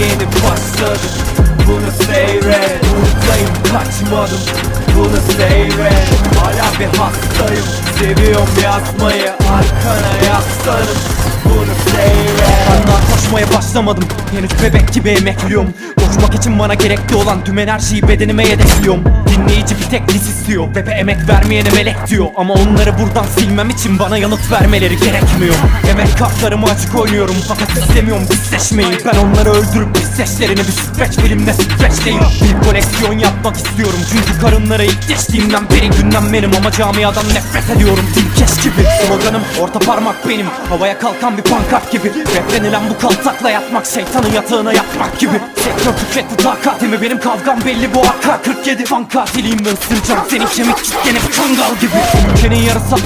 yeni başlar. Bunu seyret. Buradayım kaçmadım Bunu seyret. Hala bir hastayım. Seviyorum yazmayı Arkana yaslanıp Bunu seyret. Anlar koşmaya başlamadım. Henüz bebek gibi emekliyorum. Koşmak için bana gerekli olan tüm enerjiyi bedenime yedekliyorum bir tek diz istiyor. Rap'e emek vermeyene melek diyor. Ama onları buradan silmem için bana yanıt vermeleri gerekmiyor. Emek kartlarımı açık oynuyorum. Fakat istemiyorum pisleşmeyi. Ben onları öldürüp pisleşlerini bir sütreç filmde sütreçleyim Bir koleksiyon yapmak istiyorum. Çünkü karınları ilk geçtiğimden beri gündem benim. Ama camiadan nefret ediyorum. Dilkeş gibi. Sloganım orta parmak benim. Havaya kalkan bir pankart gibi. Replenilen bu kaltakla yatmak Şeytanın yatağına yatmak gibi Sektör tüketti takatimi. Benim kavgam belli bu AK-47 Fan katiliyim ve ısıracağım Senin kemik kitleni bir kangal gibi. Ülkenin yarısı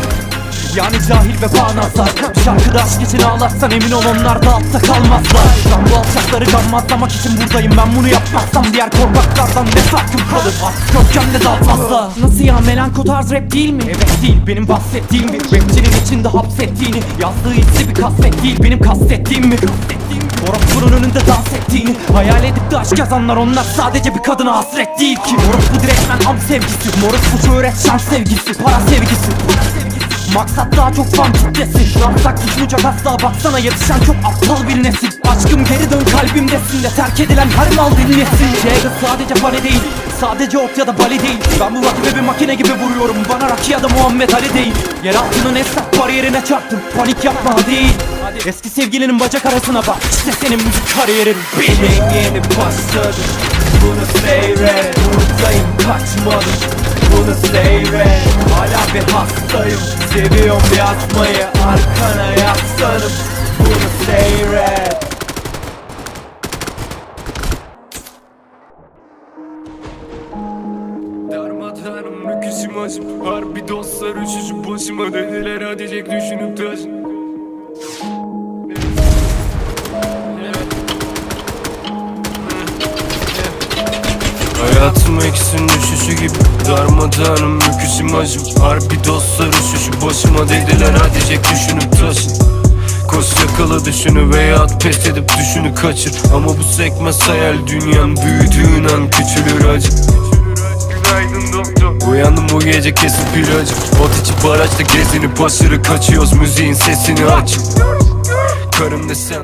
yani cahil ve bağnazlar Şarkıda aşk için ağlarsan emin ol onlar da altta kalmazlar. Ben bu alçakları gammazlamak için buradayım. Ben bunu yapmazsam diğer korkaklardan ne farkım kalır? Artık kökemde dalmazsa Nasıl ya? Melanko tarz rap değil mi? Evet değil. Benim bahsettiğim bir Rapçinin içinde hapsettiğini Yazdığı hissi bir kasvet değil. Benim kastettiğim mi? Kastettiğim mi? Orospu'nun önünde dans ettiğini Hayal edip de aşk yazanlar onlar sadece bir kadına hasret değil ki. Orospu direktmen am sevgisi. Morospu şöhret şans sevgisi Para sevgisi. Maksat daha çok fan kitlesi. Ramsak tutmayacak asla baksana yetişen çok aptal bir nesil. Aşkım geri dön kalbimdesin de terk edilen her mal dinlesin Jagger sadece bale değil Sadece ot ya da bali değil. Ben bu rakibe bir makine gibi vuruyorum Bana Rocky ya da Muhammed Ali değil. Yer altının esnaf bariyerine çarptım Panik yapma değil Eski sevgilinin bacak arasına bak. İşte senin müzik kariyerin Yeni yeni başladım bunu seyret Buradayım kaçmadım. Bunu seyret Hala bir hastayım. Seviyorum yazmayı Arkana yaslanıp bunu seyret Darmadağınım rüküşüm acım Harbi dostlar üşüşüp başıma. Dediler Adecek düşünüp taşın Hayatım eksin düşüşü gibi Darmadağınım rüküşüm acım Harbi dostlar üşüşüp başıma dediler Adecek düşünüp taşın. Koş yakala düşünü veya pes edip düşünü kaçır. Ama bu sekmez hayal dünyan büyüdüğün an küçülür acı. Günaydın doktor. Uyandım bu gece kesip ilacım Bot içi barajda gezinip aşırı kaçıyoruz Müziğin sesini aç. Karım desen